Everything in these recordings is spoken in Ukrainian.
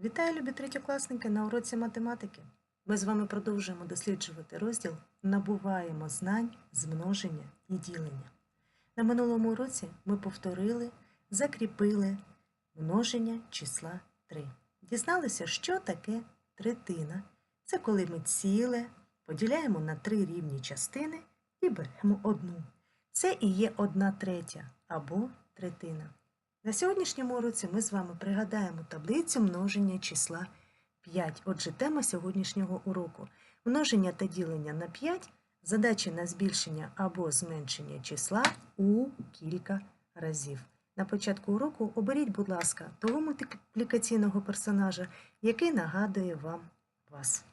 Вітаю, любі третьокласники на уроці математики. Ми з вами продовжуємо досліджувати розділ Набуваємо знань з множення і ділення. На минулому уроці ми повторили, закріпили множення числа 3. Дізналися, що таке третина. Це коли ми ціле поділяємо на три рівні частини і беремо одну. Це і є одна третя або третина. На сьогоднішньому уроці ми з вами пригадаємо таблицю множення числа 5. Отже, тема сьогоднішнього уроку множення та ділення на 5, задачі на збільшення або зменшення числа у кілька разів. На початку уроку оберіть, будь ласка, того мультиплікаційного персонажа, який нагадує вам вас.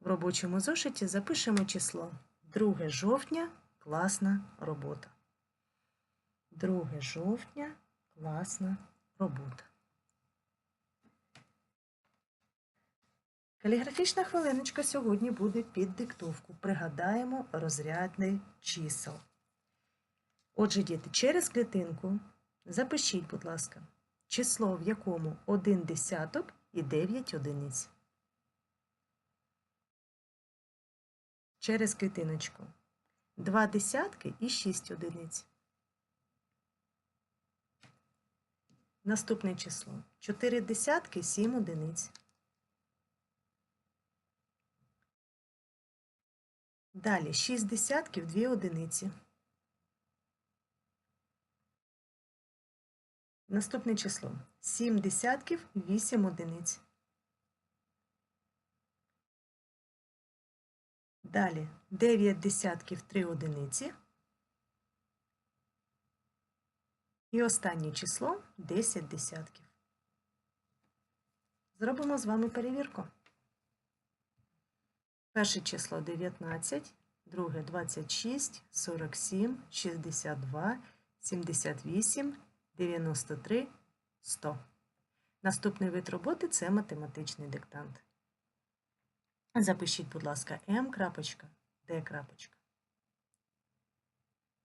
В робочому зошиті запишемо число 2 жовтня класна робота. 2 жовтня класна робота. Каліграфічна хвилиночка сьогодні буде під диктовку. Пригадаємо розрядний чисел. Отже, діти, через клітинку запишіть, будь ласка, число, в якому 1 десяток і 9 одиниць. Через клітиночку 2 десятки і 6 одиниць. Наступне число 4 десятки 7 одиниць. Далі 6 десятків 2 одиниці. Наступне число 7 десятків 8 одиниць. Далі 9 десятків 3 одиниці. І останнє число 10 десятків. Зробимо з вами перевірку. Перше число 19, друге 26, 47, 62, 78, 93, 100. Наступний вид роботи це математичний диктант. Запишіть, будь ласка, М. Д.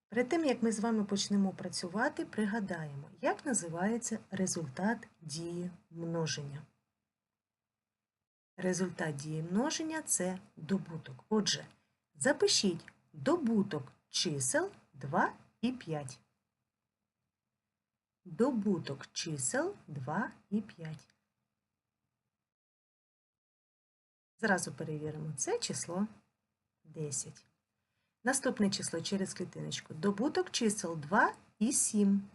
Перед тим, як ми з вами почнемо працювати, пригадаємо, як називається результат дії множення. Результат дії множення це добуток. Отже, запишіть добуток чисел 2 і 5. Добуток чисел 2 і 5. Зразу перевіримо це число 10. Наступне число через клітиночку. Добуток чисел 2 і 7.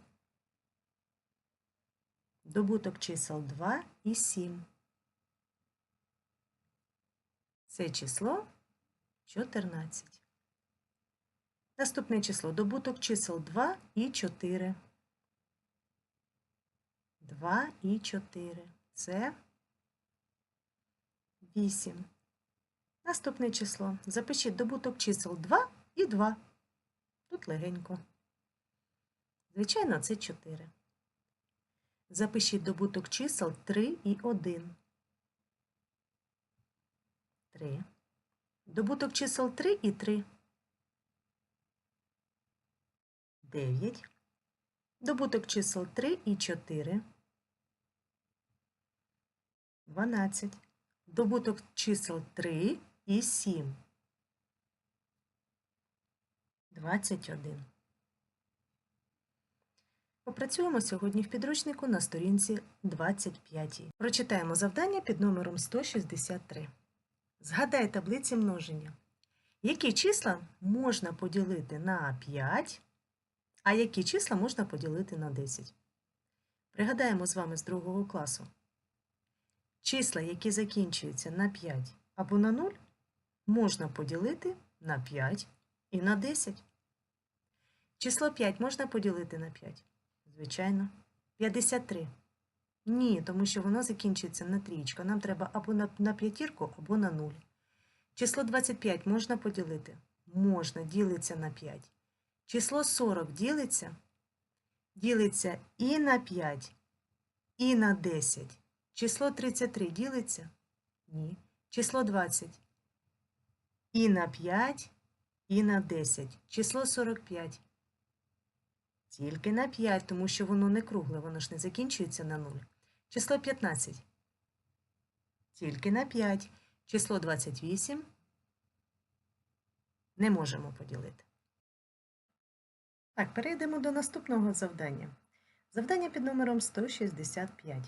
Добуток чисел 2 і 7. Це число 14. Наступне число добуток чисел 2 і 4. 2 і 4. Це 8. Наступне число. Запишіть добуток чисел 2 і 2. Тут легенько. Звичайно, це 4. Запишіть добуток чисел 3 і 1. 3. Добуток чисел 3 і 3. 9. Добуток чисел 3 і 4. 12. Добуток чисел 3 і 7. 21. Попрацюємо сьогодні в підручнику на сторінці 25. Прочитаємо завдання під номером 163. Згадай таблиці множення. Які числа можна поділити на 5, а які числа можна поділити на 10? Пригадаємо з вами з другого класу. Числа, які закінчуються на 5 або на 0, можна поділити на 5 і на 10. Число 5 можна поділити на 5? Звичайно. 53. Ні, тому що воно закінчується на трічку. Нам треба або на, п'ятірку, або на 0. Число 25 можна поділити? Можна, ділиться на 5. Число 40 ділиться? Ділиться і на 5, і на 10. Число 33 ділиться? Ні. Число 20. І на 5, і на 10. Число 45. Тільки на 5, тому що воно не кругле, воно ж не закінчується на 0. Число 15. Тільки на 5. Число 28 не можемо поділити. Так, перейдемо до наступного завдання. Завдання під номером 165.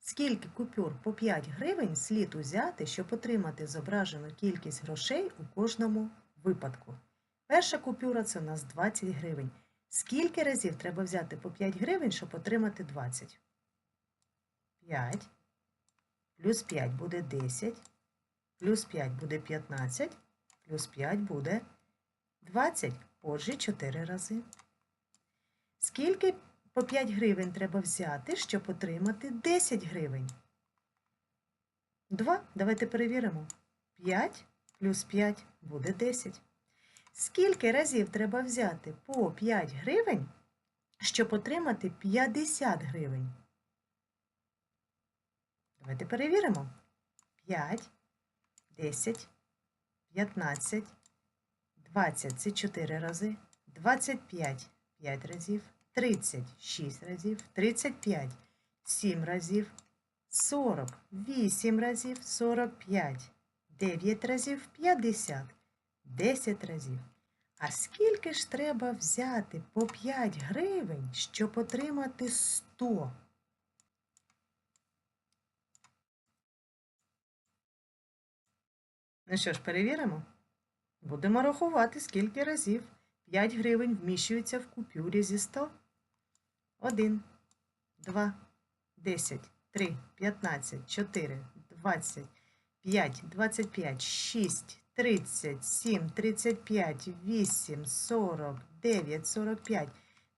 Скільки купюр по 5 гривень слід узяти, щоб отримати зображену кількість грошей у кожному випадку? Перша купюра це у нас 20 гривень. Скільки разів треба взяти по 5 гривень, щоб отримати 20? 5. Плюс 5 буде 10. Плюс 5 буде 15. Плюс 5 буде 20. Отже, 4 рази. Скільки по 5 гривень треба взяти, щоб отримати 10 гривень? 2. Давайте перевіримо. 5 плюс 5 буде 10. Скільки разів треба взяти по 5 гривень, щоб отримати 50 гривень? Давайте перевіримо. 5, 10, 15, 20 це 4 рази, 25 5 разів, 30 6 разів, 35 7 разів, 40 8 разів, 45 9 разів, 50 10 разів. А скільки ж треба взяти по 5 гривень, щоб отримати 100? Ну що ж, перевіримо? Будемо рахувати, скільки разів 5 гривень вміщуються в купюрі зі 100. 1, 2, 10, 3, 15, 4, 20, 5, 25, 6, 37, 35, 8, 40, 9, 45,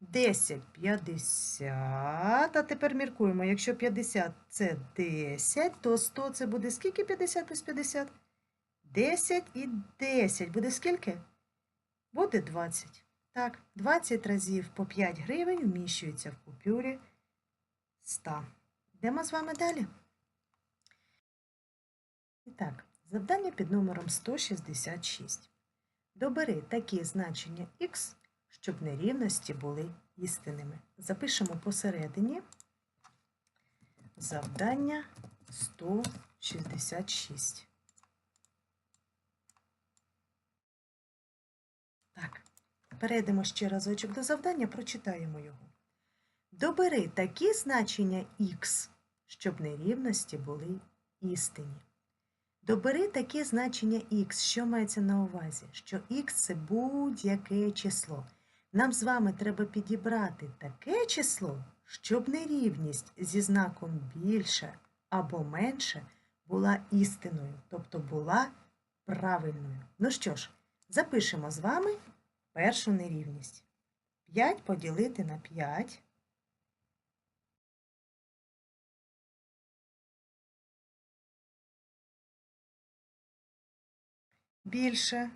10, 50. А тепер міркуємо, якщо 50 це 10, то 100 це буде скільки 50 плюс 50? 10 і 10. Буде скільки? Буде 20. Так, 20 разів по 5 гривень вміщується в купюрі 100. Йдемо з вами далі. І так, завдання під номером 166. Добери такі значення х, щоб нерівності були істинними. Запишемо посередині завдання 166. Так, перейдемо ще разочок до завдання, прочитаємо його. Добери такі значення х, щоб нерівності були істинні. Добери такі значення х, що мається на увазі, що х це будь-яке число. Нам з вами треба підібрати таке число, щоб нерівність зі знаком більше або менше була істинною, тобто була правильною. Ну що ж, запишемо з вами першу нерівність. 5 поділити на 5. Більше,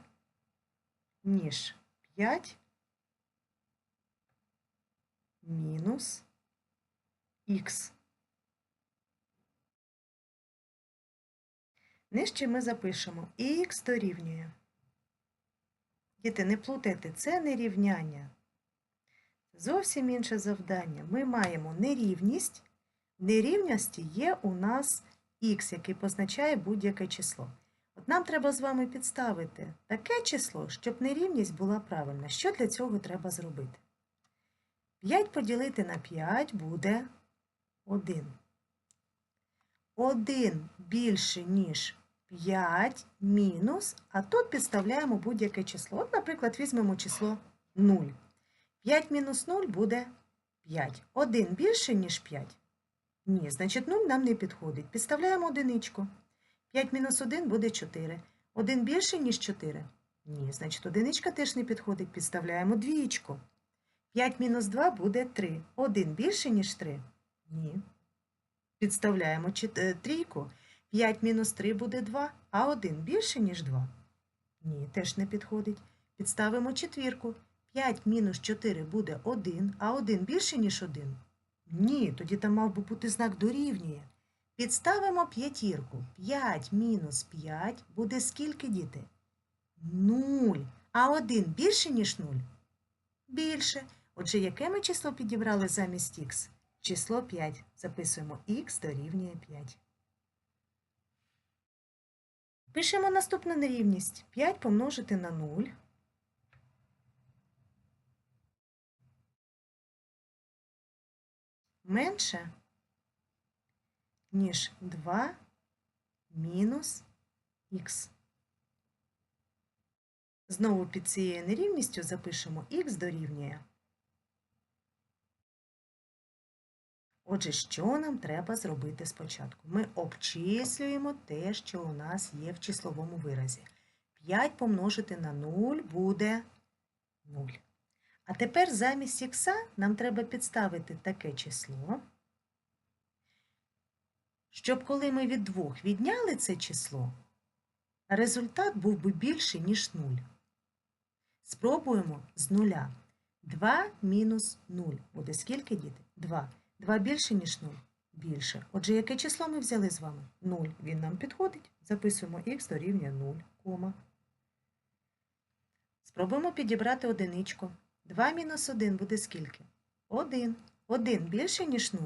ніж 5 мінус х. Нижче ми запишемо х дорівнює. Діти, не плутайте, це не рівняння. Зовсім інше завдання. Ми маємо нерівність. В нерівності є у нас х, який позначає будь-яке число. От нам треба з вами підставити таке число, щоб нерівність була правильна. Що для цього треба зробити? 5 поділити на 5 буде 1. 1 більше, ніж 5 мінус, а тут підставляємо будь-яке число. От, наприклад, візьмемо число 0. 5 мінус 0 буде 5. 1 більше, ніж 5. Ні, значить 0 нам не підходить. Підставляємо одиничку. 5 мінус 1 буде 4. 1 більше, ніж 4. Ні, значить одиничка теж не підходить. Підставляємо двієчку. 5 мінус 2 буде 3. 1 більше, ніж 3. Ні. Підставляємо е, трійку. 5 мінус 3 буде 2, а 1 більше, ніж 2? Ні, теж не підходить. Підставимо четвірку. 5 мінус 4 буде 1, а 1 більше, ніж 1? Ні, тоді там мав би бути знак дорівнює. Підставимо п'ятірку. 5 мінус 5 буде скільки, діти? 0. А 1 більше, ніж 0? Більше. Отже, яке ми число підібрали замість х? Число 5. Записуємо х дорівнює 5. Пишемо наступну нерівність. 5 помножити на 0. Менше, ніж 2 мінус х. Знову під цією нерівністю запишемо х дорівнює. Отже, що нам треба зробити спочатку? Ми обчислюємо те, що у нас є в числовому виразі. 5 помножити на 0 буде 0. А тепер замість х нам треба підставити таке число, щоб коли ми від 2 відняли це число, результат був би більший, ніж 0. Спробуємо з нуля. 2 мінус 0. Буде скільки, діти? 2. 2 більше, ніж 0? Більше. Отже, яке число ми взяли з вами? 0. Він нам підходить. Записуємо х дорівнює 0, кома. Спробуємо підібрати одиничку. 2 мінус 1 буде скільки? 1. 1 більше, ніж 0?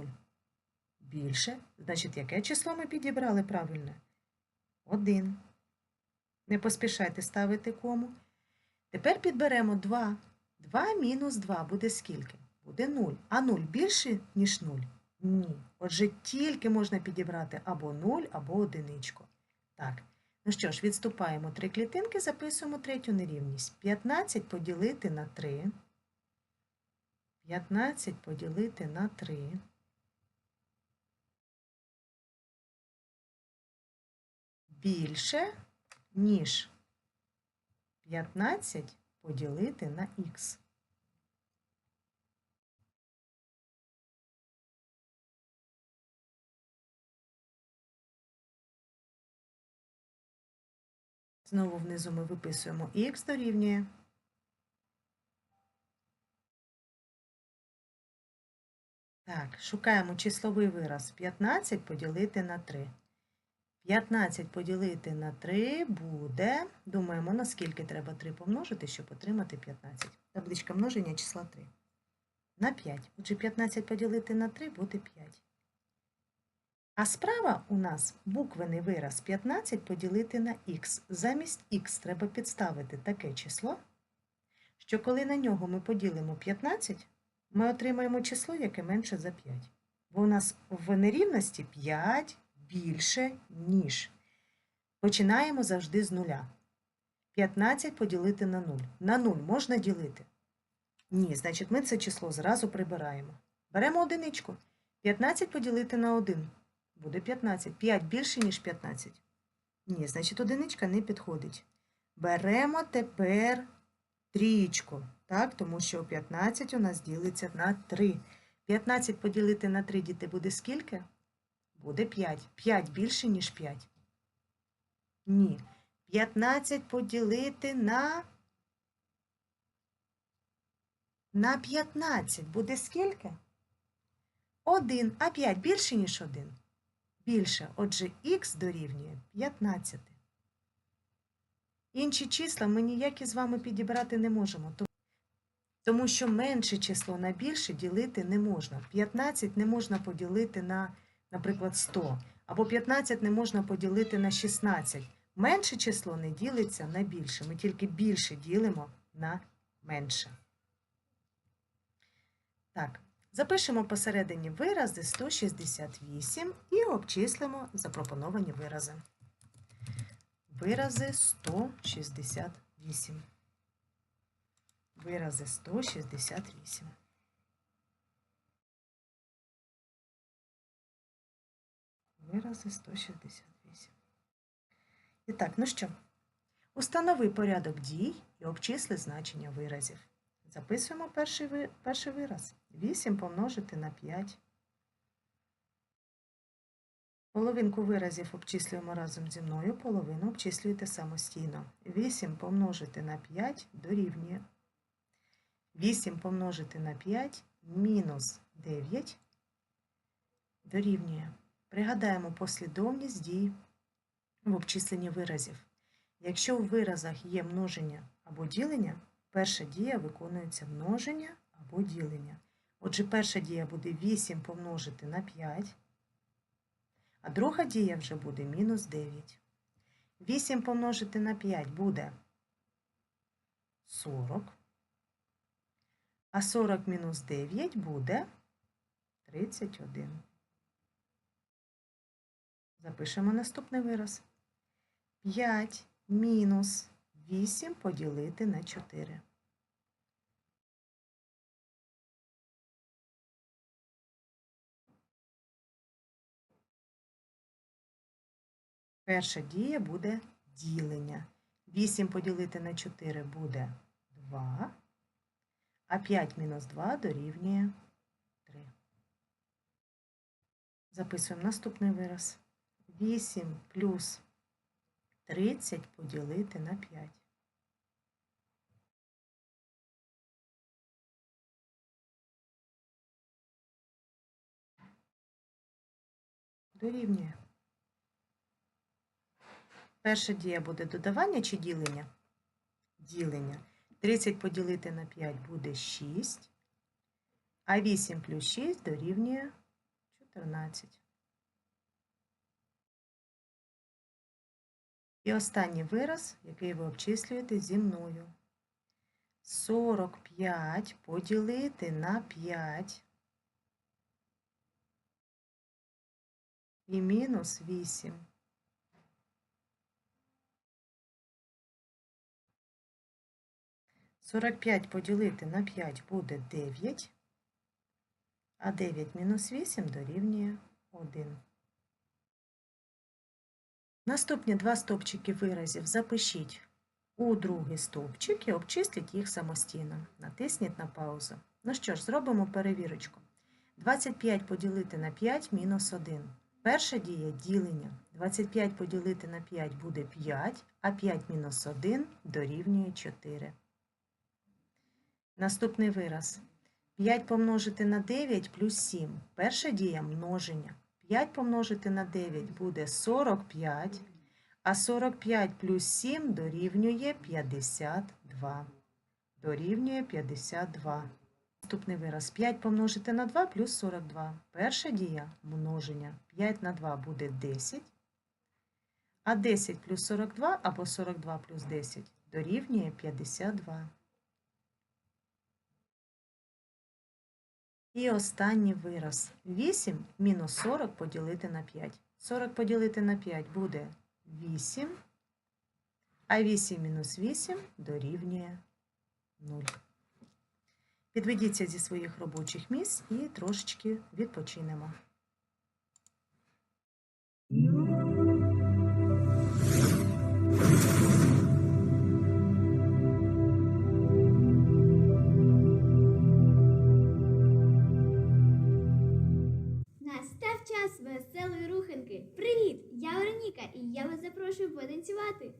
Більше. Значить, яке число ми підібрали правильне? 1. Не поспішайте ставити кому. Тепер підберемо 2. 2 мінус 2 буде скільки? Буде 0. А 0 більше, ніж 0? Ні. Отже, тільки можна підібрати або 0, або одиничку. Так. Ну що ж, відступаємо три клітинки, записуємо третю нерівність. 15 поділити на 3. 15 поділити на 3. Більше, ніж 15 поділити на х. Знову внизу ми виписуємо х дорівнює. Так, шукаємо числовий вираз 15 поділити на 3. 15 поділити на 3 буде, думаємо, на скільки треба 3 помножити, щоб отримати 15. Табличка множення числа 3. На 5. Отже, 15 поділити на 3 буде 5. А справа у нас буквений вираз 15 поділити на х. Замість х треба підставити таке число, що коли на нього ми поділимо 15, ми отримаємо число, яке менше за 5. Бо у нас в нерівності 5 більше, ніж. Починаємо завжди з нуля. 15 поділити на 0. На 0 можна ділити? Ні, значить ми це число зразу прибираємо. Беремо одиничку. 15 поділити на 1. Буде 15. 5 більше, ніж 15. Ні, значить одиничка не підходить. Беремо тепер трієчку, так, тому що 15 у нас ділиться на 3. 15 поділити на 3 діти буде скільки? Буде 5. 5 більше, ніж 5. Ні. 15 поділити на на 15 буде скільки? 1. А 5 більше, ніж 1? Більше. Отже, х дорівнює 15. Інші числа ми ніякі з вами підібрати не можемо. Тому що менше число на більше ділити не можна. 15 не можна поділити на, наприклад, 100. Або 15 не можна поділити на 16. Менше число не ділиться на більше. Ми тільки більше ділимо на менше. Так, запишемо посередині вирази 168 і обчислимо запропоновані вирази. Вирази 168. Вирази 168. Вирази 168. І так, ну що? Установи порядок дій і обчисли значення виразів. Записуємо перший, перший вираз. 8 помножити на 5. Половинку виразів обчислюємо разом зі мною, половину обчислюєте самостійно. 8 помножити на 5 дорівнює. 8 помножити на 5 мінус 9 дорівнює. Пригадаємо послідовність дій в обчисленні виразів. Якщо в виразах є множення або ділення, перша дія виконується множення або ділення. Отже, перша дія буде 8 помножити на 5, а друга дія вже буде мінус 9. 8 помножити на 5 буде 40, а 40 мінус 9 буде 31. Запишемо наступний вираз. 5 мінус 8 поділити на 4. Перша дія буде ділення. 8 поділити на 4 буде 2, а 5 мінус 2 дорівнює 3. Записуємо наступний вираз. 8 плюс 30 поділити на 5. Дорівнює. Перша дія буде додавання чи ділення? Ділення. 30 поділити на 5 буде 6, а 8 плюс 6 дорівнює 14. І останній вираз, який ви обчислюєте зі мною. 45 поділити на 5 і мінус 8. Сорок п'ять поділити на 5 буде 9, а 9 мінус 8 дорівнює 1. Наступні два стовпчики виразів запишіть у другий стовпчик і обчисліть їх самостійно. Натисніть на паузу. Ну що ж, зробимо перевірочку. 25 поділити на 5 мінус 1. Перша дія ділення. 25 поділити на 5 буде 5, а 5 мінус 1 дорівнює 4. Наступний вираз. 5 помножити на 9 плюс 7. Перша дія множення. 5 помножити на 9 буде 45, а 45 плюс 7 дорівнює 52. Дорівнює 52. Наступний вираз. 5 помножити на 2 плюс 42. Перша дія множення. 5 на 2 буде 10, а 10 плюс 42 або 42 плюс 10 дорівнює 52. І останній вираз. 8 мінус 40 поділити на 5. 40 поділити на 5 буде 8, а 8 мінус 8 дорівнює 0. Підведіться зі своїх робочих місць і трошечки відпочинемо. Запрошую потанцювати.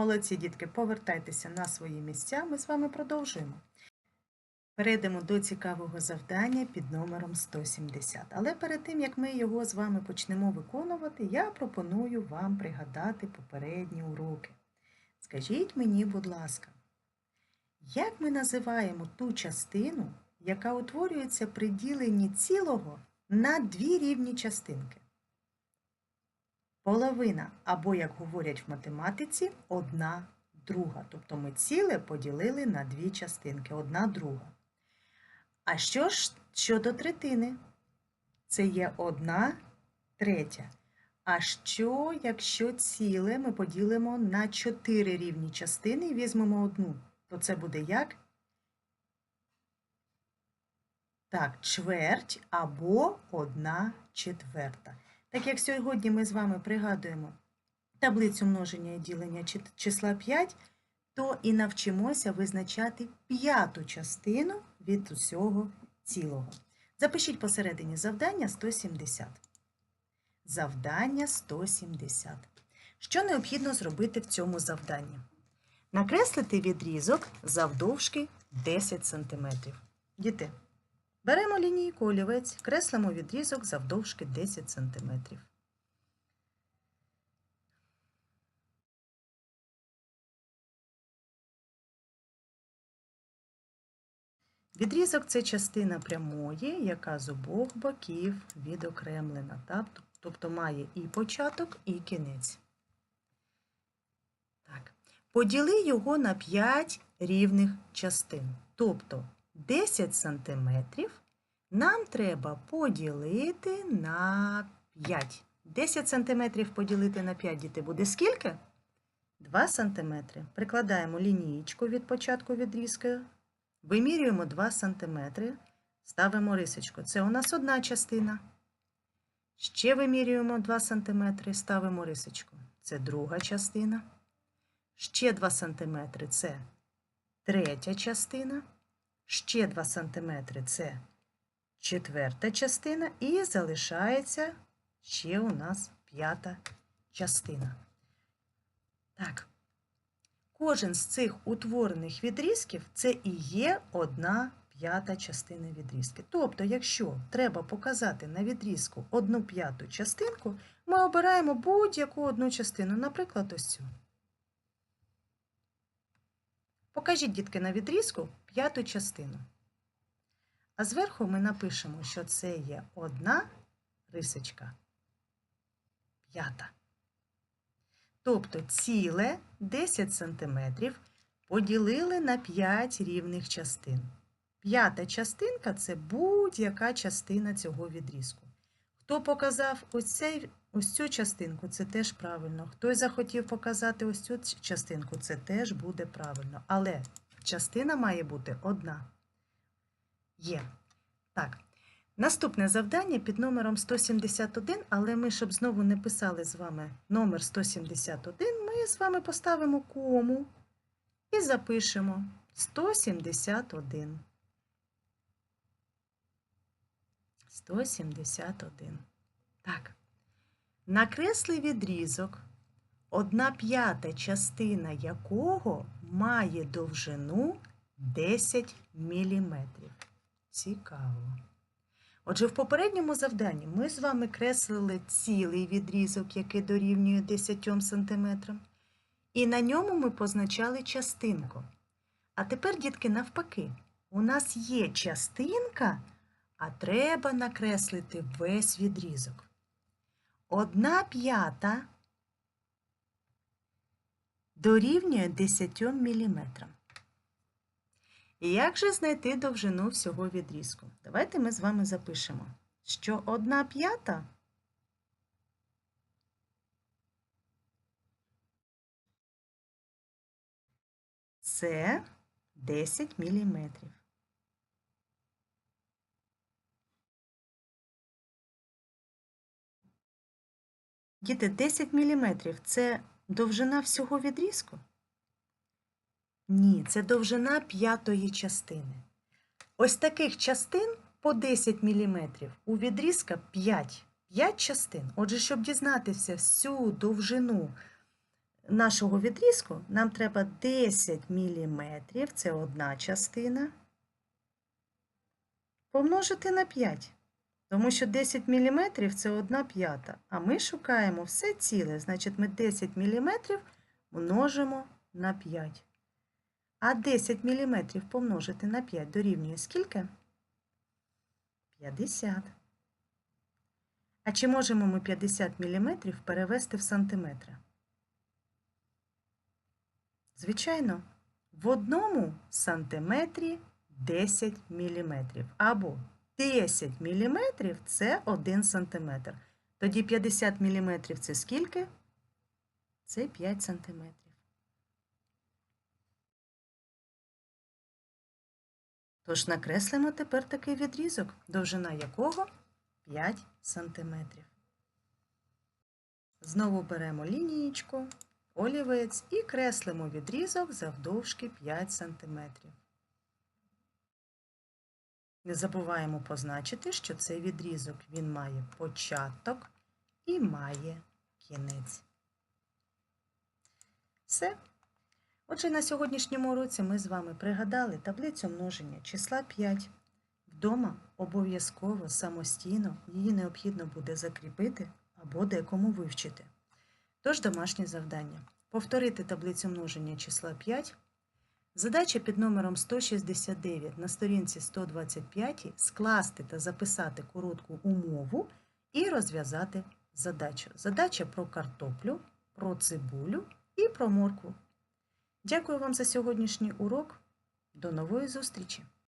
Молодці, дітки, повертайтеся на свої місця. Ми з вами продовжуємо. Перейдемо до цікавого завдання під номером 170. Але перед тим, як ми його з вами почнемо виконувати, я пропоную вам пригадати попередні уроки. Скажіть мені, будь ласка, як ми називаємо ту частину, яка утворюється при діленні цілого на дві рівні частинки? Половина, або, як говорять в математиці, одна друга. Тобто ми ціле поділили на дві частинки, одна друга. А що ж щодо третини? Це є одна третя. А що, якщо ціле ми поділимо на чотири рівні частини і візьмемо одну, то це буде як? Так, чверть або одна четверта. Так як сьогодні ми з вами пригадуємо таблицю множення і ділення числа 5, то і навчимося визначати п'яту частину від усього цілого. Запишіть посередині завдання 170. Завдання 170. Що необхідно зробити в цьому завданні? Накреслити відрізок завдовжки 10 см. Діти, беремо лінійку олівець, креслимо відрізок завдовжки 10 см. Відрізок це частина прямої, яка з обох боків відокремлена, тобто має і початок, і кінець. Поділи його на 5 рівних частин. Тобто 10 см нам треба поділити на 5. 10 см поділити на 5 діти буде скільки? 2 см. Прикладаємо лінієчку від початку відрізка. Вимірюємо 2 см, ставимо рисочку. Це у нас одна частина. Ще вимірюємо 2 см, ставимо рисочку. Це друга частина. Ще 2 см це третя частина. Ще 2 см це четверта частина. І залишається ще у нас п'ята частина. Так. Кожен з цих утворених відрізків це і є одна п'ята частина відрізки. Тобто, якщо треба показати на відрізку одну п'яту частинку, ми обираємо будь-яку одну частину, наприклад, ось цю. Покажіть, дітки, на відрізку п'яту частину. А зверху ми напишемо, що це є одна рисочка п'ята. Тобто ціле 10 см поділили на 5 рівних частин. П'ята частинка це будь-яка частина цього відрізку. Хто показав ось, цей, ось цю частинку, це теж правильно. Хто захотів показати ось цю частинку, це теж буде правильно. Але частина має бути одна. Є. Так. Наступне завдання під номером 171, але ми, щоб знову не писали з вами номер 171, ми з вами поставимо кому і запишемо 171. 171. Так. Накресли відрізок, одна п'ята частина якого має довжину 10 мм. Цікаво. Отже, в попередньому завданні ми з вами креслили цілий відрізок, який дорівнює 10 см, і на ньому ми позначали частинку. А тепер, дітки, навпаки, у нас є частинка, а треба накреслити весь відрізок. Одна п'ята дорівнює 10 мм. І як же знайти довжину всього відрізку? Давайте ми з вами запишемо, що одна п'ята це 10 міліметрів. Діти, 10 міліметрів – це довжина всього відрізку? Ні, це довжина п'ятої частини. Ось таких частин по 10 мм. У відрізка 5. 5 частин. Отже, щоб дізнатися всю довжину нашого відрізку нам треба 10 мм, це одна частина, помножити на 5. Тому що 10 мм це 1 п'ята, а ми шукаємо все ціле, значить ми 10 мм множимо на 5. А 10 мм помножити на 5 дорівнює скільки? 50. А чи можемо ми 50 мм перевести в сантиметри? Звичайно, в одному сантиметрі 10 мм. Або 10 мм це 1 сантиметр. Тоді 50 мм це скільки? Це 5 сантиметрів. Тож накреслимо тепер такий відрізок, довжина якого 5 сантиметрів. Знову беремо лінієчку, олівець і креслимо відрізок завдовжки 5 сантиметрів. Не забуваємо позначити, що цей відрізок він має початок і має кінець. Все. Отже, на сьогоднішньому уроці ми з вами пригадали таблицю множення числа 5. Вдома обов'язково самостійно її необхідно буде закріпити або декому вивчити. Тож домашнє завдання. Повторити таблицю множення числа 5. Задача під номером 169 на сторінці 125 скласти та записати коротку умову і розв'язати задачу. Задача про картоплю, про цибулю і про моркву. Дякую вам за сьогоднішній урок. До нової зустрічі!